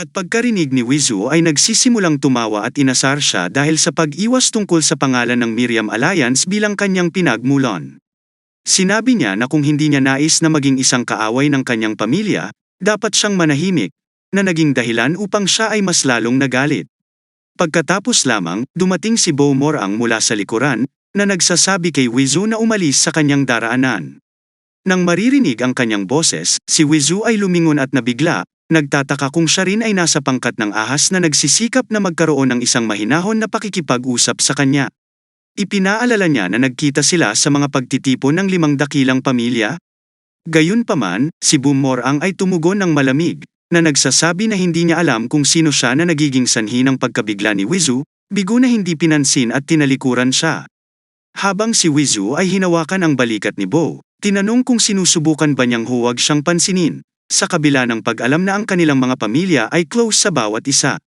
At pagkarinig ni Wizu ay nagsisimulang tumawa at inasar siya dahil sa pag-iwas tungkol sa pangalan ng Miriam Alliance bilang kanyang pinagmulon. Sinabi niya na kung hindi niya nais na maging isang kaaway ng kanyang pamilya, dapat siyang manahimik, na naging dahilan upang siya ay mas lalong nagalit. Pagkatapos lamang, dumating si Bo Morang mula sa likuran, na nagsasabi kay Wizu na umalis sa kanyang daraanan. Nang maririnig ang kanyang boses, si Wizu ay lumingon at nabigla, nagtataka kung siya rin ay nasa pangkat ng ahas na nagsisikap na magkaroon ng isang mahinahon na pakikipag-usap sa kanya. Ipinaalala niya na nagkita sila sa mga pagtitipon ng limang dakilang pamilya. Gayunpaman, si Bumorang ay tumugon ng malamig, na nagsasabi na hindi niya alam kung sino siya na nagiging sanhi ng pagkabigla ni Wizu, bigo na hindi pinansin at tinalikuran siya. Habang si Wizu ay hinawakan ang balikat ni Bo, tinanong kung sinusubukan ba niyang huwag siyang pansinin, sa kabila ng pag-alam na ang kanilang mga pamilya ay close sa bawat isa.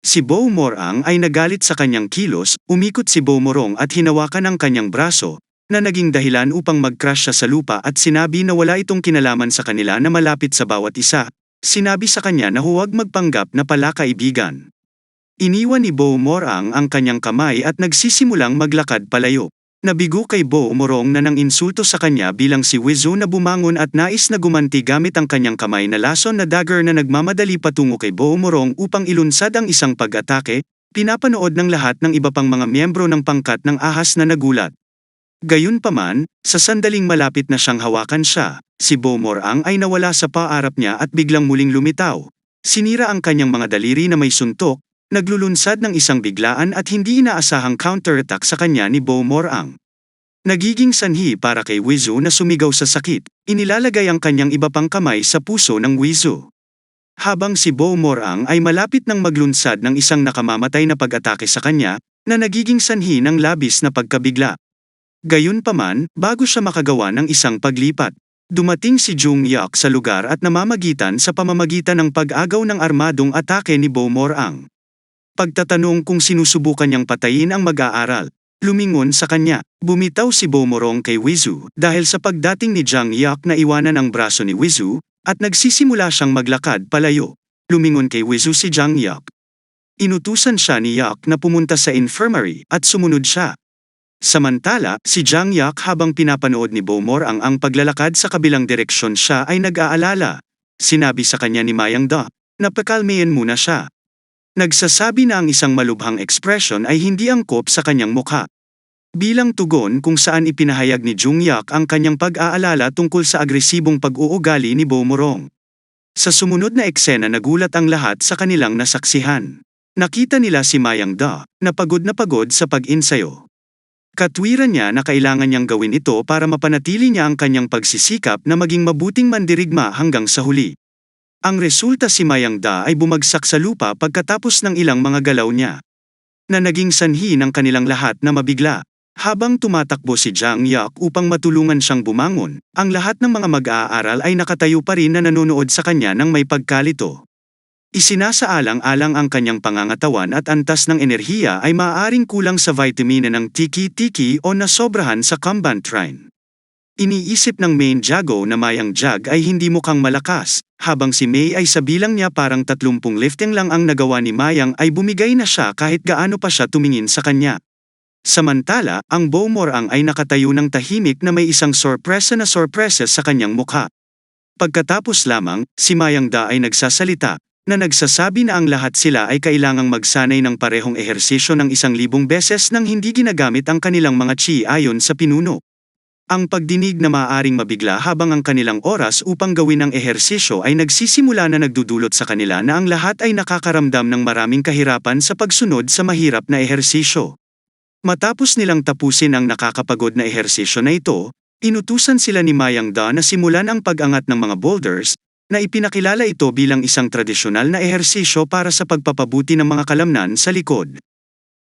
Si Bo Morang ay nagalit sa kanyang kilos, umikot si Bo Morong at hinawakan ang kanyang braso, na naging dahilan upang mag-crash siya sa lupa at sinabi na wala itong kinalaman sa kanila na malapit sa bawat isa. Sinabi sa kanya na huwag magpanggap na pala kaibigan. Iniwan ni Bo Morang ang kanyang kamay at nagsisimulang maglakad palayo. Nabigo kay Bo Morong na nang insulto sa kanya bilang si Wizu na bumangon at nais na gumanti gamit ang kanyang kamay na lason na dagger na nagmamadali patungo kay Bo Morong upang ilunsad ang isang pag-atake, pinapanood ng lahat ng iba pang mga miyembro ng pangkat ng ahas na nagulat. Gayunpaman, sa sandaling malapit na siyang hawakan siya, si Bo Morang ay nawala sa paarap niya at biglang muling lumitaw. Sinira ang kanyang mga daliri na may suntok, naglulunsad ng isang biglaan at hindi inaasahang counterattack sa kanya ni Bo Morang. Nagiging sanhi para kay Wizu na sumigaw sa sakit, inilalagay ang kanyang iba pang kamay sa puso ng Wizu. Habang si Bo Morang ay malapit ng maglunsad ng isang nakamamatay na pag-atake sa kanya, na nagiging sanhi ng labis na pagkabigla. Gayunpaman, bago siya makagawa ng isang paglipat, dumating si Jung Yak sa lugar at namamagitan sa pamamagitan ng pag-agaw ng armadong atake ni Bo Morang. Pagtatanong kung sinusubukan niyang patayin ang mag-aaral, lumingon sa kanya, bumitaw si Bo Morong kay Wizu dahil sa pagdating ni Jang Yak na iwanan ang braso ni Wizu, at nagsisimula siyang maglakad palayo. Lumingon kay Wizu si Jang Yak. Inutusan siya ni Yak na pumunta sa infirmary at sumunod siya. Samantala, si Jang Yak habang pinapanood ni Bomor ang ang paglalakad sa kabilang direksyon siya ay nag-aalala. Sinabi sa kanya ni Mayang Da, na pakalmayan muna siya. Nagsasabi na ang isang malubhang ekspresyon ay hindi angkop sa kanyang mukha. Bilang tugon kung saan ipinahayag ni Jung Yak ang kanyang pag-aalala tungkol sa agresibong pag-uugali ni Bomorong. Sa sumunod na eksena nagulat ang lahat sa kanilang nasaksihan. Nakita nila si Mayang Da, na pagod na pagod sa pag-insayo. Katwiran niya na kailangan niyang gawin ito para mapanatili niya ang kanyang pagsisikap na maging mabuting mandirigma hanggang sa huli. Ang resulta si Mayang Da ay bumagsak sa lupa pagkatapos ng ilang mga galaw niya. Na naging sanhi ng kanilang lahat na mabigla. Habang tumatakbo si Jang Yak upang matulungan siyang bumangon, ang lahat ng mga mag-aaral ay nakatayo pa rin na nanonood sa kanya ng may pagkalito. Isinasaalang-alang ang kanyang pangangatawan at antas ng enerhiya ay maaaring kulang sa vitamina ng tiki-tiki o nasobrahan sa Kambantrine. Iniisip ng main Jago na Mayang Jag ay hindi mukhang malakas, habang si May ay sa bilang niya parang 30 lifting lang ang nagawa ni Mayang ay bumigay na siya kahit gaano pa siya tumingin sa kanya. Samantala, ang Bomorang ay nakatayo ng tahimik na may isang sorpresa na sorpresa sa kanyang mukha. Pagkatapos lamang, si Mayang Da ay nagsasalita, na nagsasabi na ang lahat sila ay kailangang magsanay ng parehong ehersisyo ng isang libong beses nang hindi ginagamit ang kanilang mga chi ayon sa pinuno. Ang pagdinig na maaaring mabigla habang ang kanilang oras upang gawin ang ehersisyo ay nagsisimula na nagdudulot sa kanila na ang lahat ay nakakaramdam ng maraming kahirapan sa pagsunod sa mahirap na ehersisyo. Matapos nilang tapusin ang nakakapagod na ehersisyo na ito, inutusan sila ni Mayang Da na simulan ang pag-angat ng mga boulders, na ipinakilala ito bilang isang tradisyonal na ehersisyo para sa pagpapabuti ng mga kalamnan sa likod.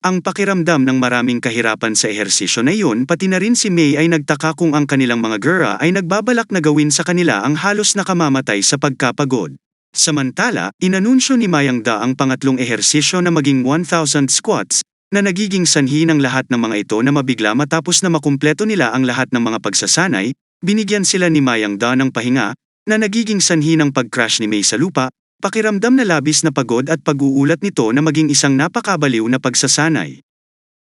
Ang pakiramdam ng maraming kahirapan sa ehersisyo na iyon pati na rin si May ay nagtaka kung ang kanilang mga gura ay nagbabalak na gawin sa kanila ang halos nakamamatay sa pagkapagod. Samantala, inanunsyo ni Mayang Da ang pangatlong ehersisyo na maging 1,000 squats, na nagiging sanhi ng lahat ng mga ito na mabigla matapos na makumpleto nila ang lahat ng mga pagsasanay, binigyan sila ni Mayang Da ng pahinga, na nagiging sanhi ng pag-crash ni May sa lupa, pakiramdam na labis na pagod at pag-uulat nito na maging isang napakabaliw na pagsasanay.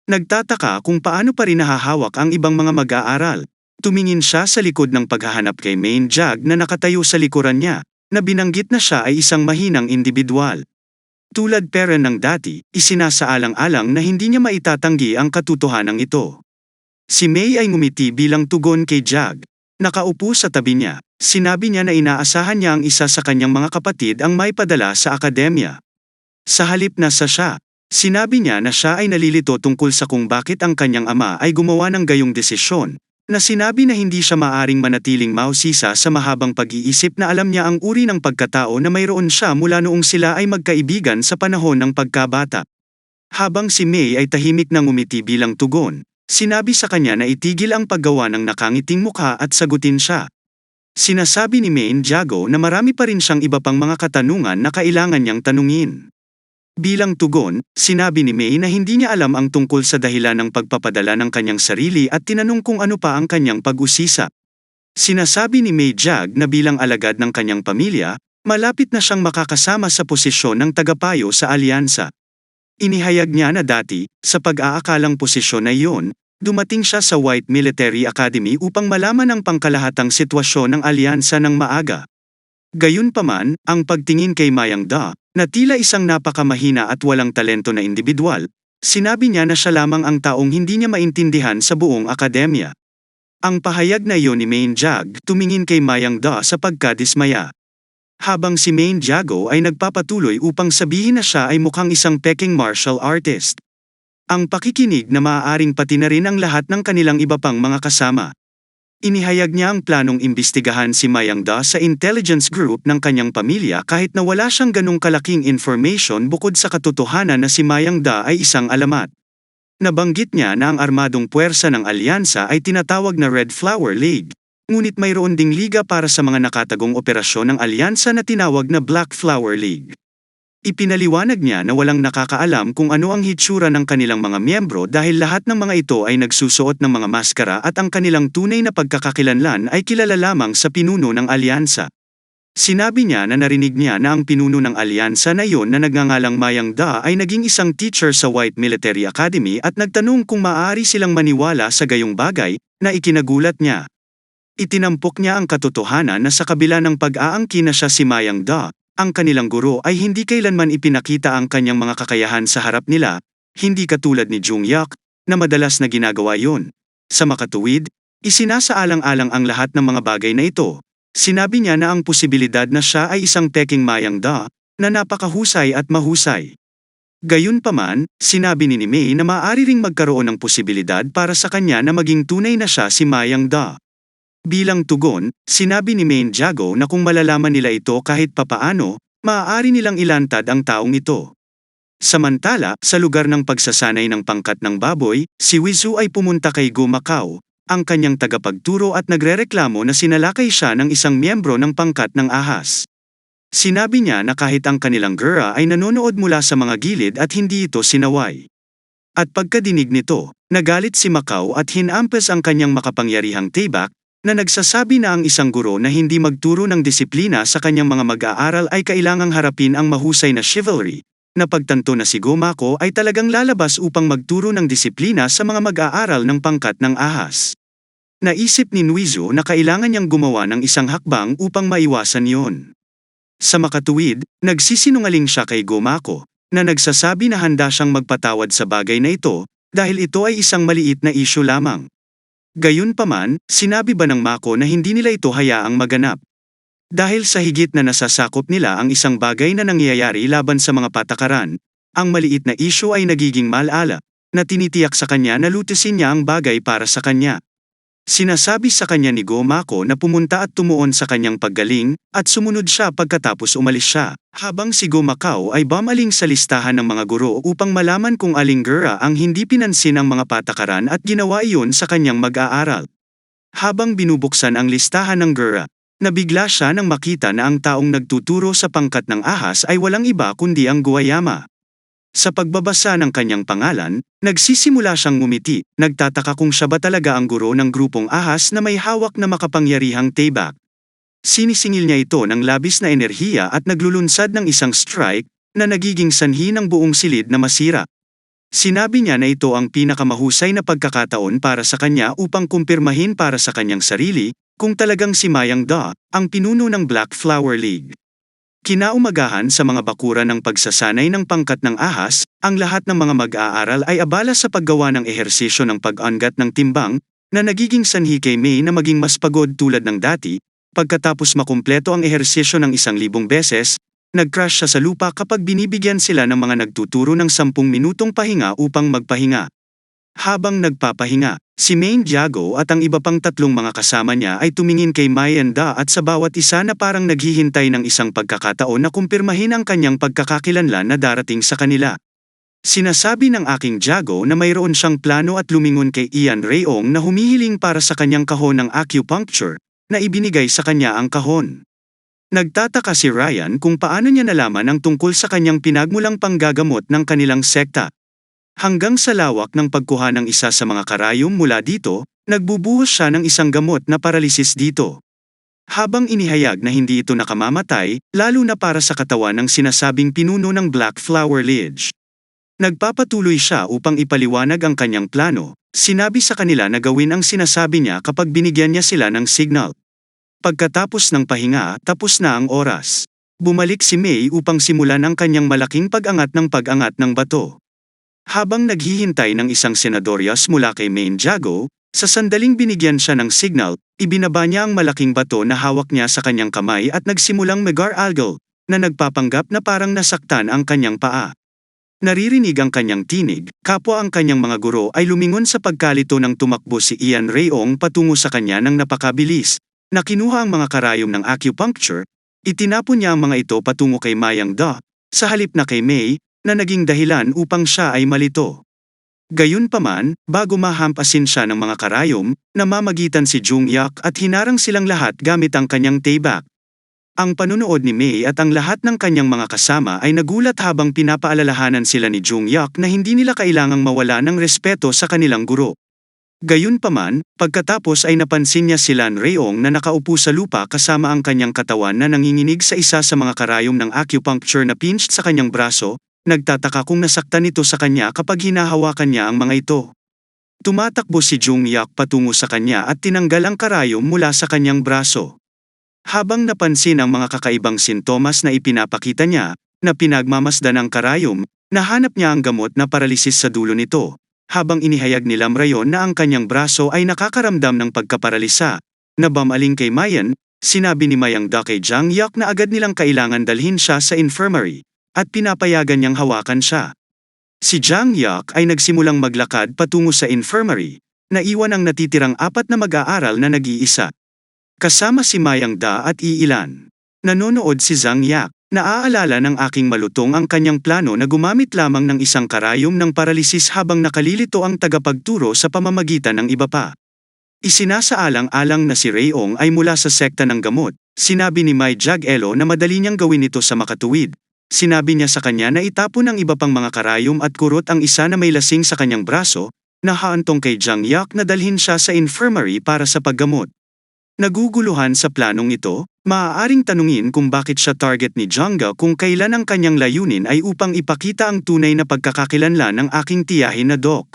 Nagtataka kung paano pa rin nahahawak ang ibang mga mag-aaral. Tumingin siya sa likod ng paghahanap kay Main Jag na nakatayo sa likuran niya, na binanggit na siya ay isang mahinang individual. Tulad pera ng dati, isinasaalang-alang na hindi niya maitatanggi ang katotohanan ito. Si May ay ngumiti bilang tugon kay Jag. Nakaupo sa tabi niya, sinabi niya na inaasahan niya ang isa sa kanyang mga kapatid ang may padala sa akademya. Sa halip na sa siya, sinabi niya na siya ay nalilito tungkol sa kung bakit ang kanyang ama ay gumawa ng gayong desisyon, na sinabi na hindi siya maaring manatiling mausisa sa mahabang pag-iisip na alam niya ang uri ng pagkatao na mayroon siya mula noong sila ay magkaibigan sa panahon ng pagkabata. Habang si May ay tahimik na ngumiti bilang tugon, sinabi sa kanya na itigil ang paggawa ng nakangiting mukha at sagutin siya. Sinasabi ni Main Jago na marami pa rin siyang iba pang mga katanungan na kailangan niyang tanungin. Bilang tugon, sinabi ni May na hindi niya alam ang tungkol sa dahilan ng pagpapadala ng kanyang sarili at tinanong kung ano pa ang kanyang pag-usisa. Sinasabi ni May Jag na bilang alagad ng kanyang pamilya, malapit na siyang makakasama sa posisyon ng tagapayo sa alyansa. Inihayag niya na dati, sa pag-aakalang posisyon na iyon, dumating siya sa White Military Academy upang malaman ang pangkalahatang sitwasyon ng alyansa ng maaga. Gayunpaman, ang pagtingin kay Mayang Da, na tila isang napakamahina at walang talento na individual, sinabi niya na siya lamang ang taong hindi niya maintindihan sa buong akademya. Ang pahayag na iyon ni Main Jag tumingin kay Mayang Da sa pagkadismaya. Habang si Main Jago ay nagpapatuloy upang sabihin na siya ay mukhang isang peking martial artist. Ang pakikinig na maaaring pati na rin ang lahat ng kanilang iba pang mga kasama. Inihayag niya ang planong imbestigahan si Mayang Da sa intelligence group ng kanyang pamilya kahit na wala siyang ganong kalaking information bukod sa katotohanan na si Mayang Da ay isang alamat. Nabanggit niya na ang armadong puwersa ng alyansa ay tinatawag na Red Flower League, ngunit mayroon ding liga para sa mga nakatagong operasyon ng alyansa na tinawag na Black Flower League. Ipinaliwanag niya na walang nakakaalam kung ano ang hitsura ng kanilang mga miyembro dahil lahat ng mga ito ay nagsusuot ng mga maskara at ang kanilang tunay na pagkakakilanlan ay kilala lamang sa pinuno ng alyansa. Sinabi niya na narinig niya na ang pinuno ng alyansa na iyon na nagngangalang Mayang Da ay naging isang teacher sa White Military Academy at nagtanong kung maaari silang maniwala sa gayong bagay, na ikinagulat niya. Itinampok niya ang katotohanan na sa kabila ng pag-aangkin na siya si Mayang Da, ang kanilang guro ay hindi kailanman ipinakita ang kanyang mga kakayahan sa harap nila, hindi katulad ni Jung Yak, na madalas na ginagawa yon. Sa makatuwid, isinasaalang-alang ang lahat ng mga bagay na ito. Sinabi niya na ang posibilidad na siya ay isang peking mayang da, na napakahusay at mahusay. Gayunpaman, sinabi ni May na maaari ring magkaroon ng posibilidad para sa kanya na maging tunay na siya si Mayang Da. Bilang tugon, sinabi ni Main Jago na kung malalaman nila ito kahit papaano, maaari nilang ilantad ang taong ito. Samantala, sa lugar ng pagsasanay ng pangkat ng baboy, si Wizu ay pumunta kay Go Macau, ang kanyang tagapagturo at nagrereklamo na sinalakay siya ng isang miyembro ng pangkat ng ahas. Sinabi niya na kahit ang kanilang gura ay nanonood mula sa mga gilid at hindi ito sinaway. At pagkadinig nito, nagalit si Macau at hinampas ang kanyang makapangyarihang tibak, na nagsasabi na ang isang guro na hindi magturo ng disiplina sa kanyang mga mag-aaral ay kailangang harapin ang mahusay na chivalry, na pagtanto na si Gomako ay talagang lalabas upang magturo ng disiplina sa mga mag-aaral ng pangkat ng ahas. Naisip ni Nuizo na kailangan niyang gumawa ng isang hakbang upang maiwasan yon. Sa makatuwid, nagsisinungaling siya kay Gomako, na nagsasabi na handa siyang magpatawad sa bagay na ito, dahil ito ay isang maliit na isyu lamang. Gayunpaman, sinabi ba ng Mako na hindi nila ito hayaang maganap? Dahil sa higit na nasasakop nila ang isang bagay na nangyayari laban sa mga patakaran, ang maliit na isyu ay nagiging malala, na tinitiyak sa kanya na lutisin niya ang bagay para sa kanya. Sinasabi sa kanya ni Gomako na pumunta at tumuon sa kanyang paggaling, at sumunod siya pagkatapos umalis siya, habang si Gomakao ay bumaling sa listahan ng mga guro upang malaman kung aling gura ang hindi pinansin ang mga patakaran at ginawa iyon sa kanyang mag-aaral. Habang binubuksan ang listahan ng gura, nabigla siya nang makita na ang taong nagtuturo sa pangkat ng ahas ay walang iba kundi ang Guayama. Sa pagbabasa ng kanyang pangalan, nagsisimula siyang ngumiti, nagtataka kung siya ba talaga ang guro ng grupong ahas na may hawak na makapangyarihang tebak. Sinisingil niya ito ng labis na enerhiya at naglulunsad ng isang strike na nagiging sanhi ng buong silid na masira. Sinabi niya na ito ang pinakamahusay na pagkakataon para sa kanya upang kumpirmahin para sa kanyang sarili kung talagang si Mayang Da ang pinuno ng Black Flower League. Kinaumagahan sa mga bakura ng pagsasanay ng pangkat ng ahas, ang lahat ng mga mag-aaral ay abala sa paggawa ng ehersisyo ng pag-angat ng timbang, na nagiging sanhi kay May na maging mas pagod tulad ng dati, pagkatapos makumpleto ang ehersisyo ng isang libong beses, nag-crash siya sa lupa kapag binibigyan sila ng mga nagtuturo ng sampung minutong pahinga upang magpahinga. Habang nagpapahinga, si Main Diago at ang iba pang tatlong mga kasama niya ay tumingin kay Mayanda at sa bawat isa na parang naghihintay ng isang pagkakataon na kumpirmahin ang kanyang pagkakakilanlan na darating sa kanila. Sinasabi ng aking Diago na mayroon siyang plano at lumingon kay Ian Rayong na humihiling para sa kanyang kahon ng acupuncture, na ibinigay sa kanya ang kahon. Nagtataka si Ryan kung paano niya nalaman ang tungkol sa kanyang pinagmulang panggagamot ng kanilang sekta. Hanggang sa lawak ng pagkuha ng isa sa mga karayom mula dito, nagbubuhos siya ng isang gamot na paralisis dito. Habang inihayag na hindi ito nakamamatay, lalo na para sa katawan ng sinasabing pinuno ng Black Flower Lidge. Nagpapatuloy siya upang ipaliwanag ang kanyang plano, sinabi sa kanila na gawin ang sinasabi niya kapag binigyan niya sila ng signal. Pagkatapos ng pahinga, tapos na ang oras. Bumalik si May upang simulan ang kanyang malaking pag-angat ng pag-angat ng bato. Habang naghihintay ng isang senadoryas mula kay Main Jago, sa sandaling binigyan siya ng signal, ibinaba niya ang malaking bato na hawak niya sa kanyang kamay at nagsimulang megar-algal, na nagpapanggap na parang nasaktan ang kanyang paa. Naririnig ang kanyang tinig, kapwa ang kanyang mga guro ay lumingon sa pagkalito ng tumakbo si Ian Rayong patungo sa kanya ng napakabilis, na kinuha ang mga karayom ng acupuncture, itinapon niya ang mga ito patungo kay Mayang Da, sa halip na kay May, na naging dahilan upang siya ay malito. Gayunpaman, bago mahampasin siya ng mga karayom, namamagitan si Jung Yak at hinarang silang lahat gamit ang kanyang taybak. Ang panunood ni May at ang lahat ng kanyang mga kasama ay nagulat habang pinapaalalahanan sila ni Jung Yak na hindi nila kailangang mawala ng respeto sa kanilang guro. Gayunpaman, pagkatapos ay napansin niya si Lan Rayong na nakaupo sa lupa kasama ang kanyang katawan na nanginginig sa isa sa mga karayom ng acupuncture na pinched sa kanyang braso, Nagtataka kung nasaktan ito sa kanya kapag hinahawakan niya ang mga ito. Tumatakbo si Jung Yak patungo sa kanya at tinanggal ang karayom mula sa kanyang braso. Habang napansin ang mga kakaibang sintomas na ipinapakita niya, na pinagmamasdan ang karayom, nahanap niya ang gamot na paralisis sa dulo nito, habang inihayag ni Lam Rayon na ang kanyang braso ay nakakaramdam ng pagkaparalisa. Nabamaling kay Mayan, sinabi ni Mayang Da kay Jang Yak na agad nilang kailangan dalhin siya sa infirmary at pinapayagan niyang hawakan siya. Si Jiang Yak ay nagsimulang maglakad patungo sa infirmary, na iwan ang natitirang apat na mag-aaral na nag-iisa. Kasama si Mayang Da at Iilan. Nanonood si Zhang Yak. Naaalala ng aking malutong ang kanyang plano na gumamit lamang ng isang karayom ng paralisis habang nakalilito ang tagapagturo sa pamamagitan ng iba pa. Isinasaalang-alang na si Rayong ay mula sa sekta ng gamot, sinabi ni Mai Jag Elo na madali niyang gawin ito sa makatuwid, Sinabi niya sa kanya na itapon ng iba pang mga karayom at kurot ang isa na may lasing sa kanyang braso, na haantong kay Jiang Yak na dalhin siya sa infirmary para sa paggamot. Naguguluhan sa planong ito, maaaring tanungin kung bakit siya target ni Janga kung kailan ang kanyang layunin ay upang ipakita ang tunay na pagkakakilanlan ng aking tiyahin na Doc.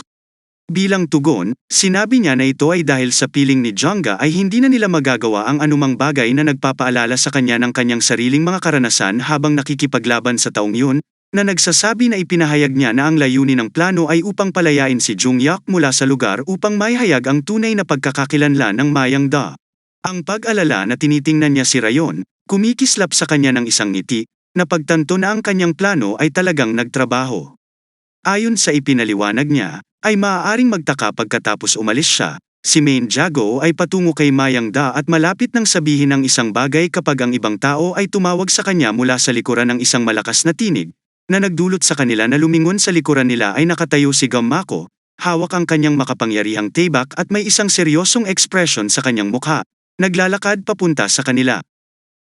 Bilang tugon, sinabi niya na ito ay dahil sa piling ni Janga ay hindi na nila magagawa ang anumang bagay na nagpapaalala sa kanya ng kanyang sariling mga karanasan habang nakikipaglaban sa taong yun, na nagsasabi na ipinahayag niya na ang layunin ng plano ay upang palayain si Jungyak mula sa lugar upang maihayag ang tunay na pagkakakilanlan ng Mayang Da. Ang pag-alala na tinitingnan niya si Rayon, kumikislap sa kanya ng isang ngiti, na pagtanto na ang kanyang plano ay talagang nagtrabaho. Ayon sa ipinaliwanag niya, ay maaaring magtaka pagkatapos umalis siya, si Main Jago ay patungo kay Mayang Da at malapit nang sabihin ng isang bagay kapag ang ibang tao ay tumawag sa kanya mula sa likuran ng isang malakas na tinig, na nagdulot sa kanila na lumingon sa likuran nila ay nakatayo si Gammako, hawak ang kanyang makapangyarihang tibak at may isang seryosong ekspresyon sa kanyang mukha, naglalakad papunta sa kanila.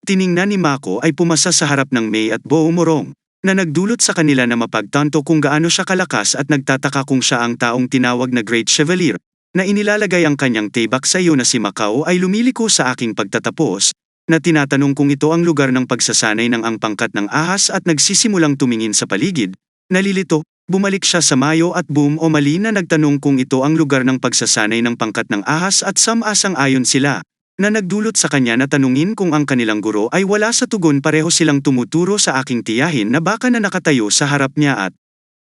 Tiningnan ni Mako ay pumasa sa harap ng May at Bo Morong, na nagdulot sa kanila na mapagtanto kung gaano siya kalakas at nagtataka kung siya ang taong tinawag na Great Chevalier, na inilalagay ang kanyang tibak sa iyo na si Macau ay lumiliko sa aking pagtatapos, na tinatanong kung ito ang lugar ng pagsasanay ng ang pangkat ng ahas at nagsisimulang tumingin sa paligid, nalilito, bumalik siya sa Mayo at Boom o Mali na nagtanong kung ito ang lugar ng pagsasanay ng pangkat ng ahas at samasang ayon sila, na nagdulot sa kanya na tanungin kung ang kanilang guro ay wala sa tugon pareho silang tumuturo sa aking tiyahin na baka na nakatayo sa harap niya at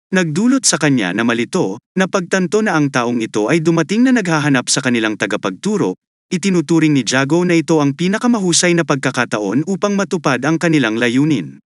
Nagdulot sa kanya na malito, na pagtanto na ang taong ito ay dumating na naghahanap sa kanilang tagapagturo, itinuturing ni Jago na ito ang pinakamahusay na pagkakataon upang matupad ang kanilang layunin.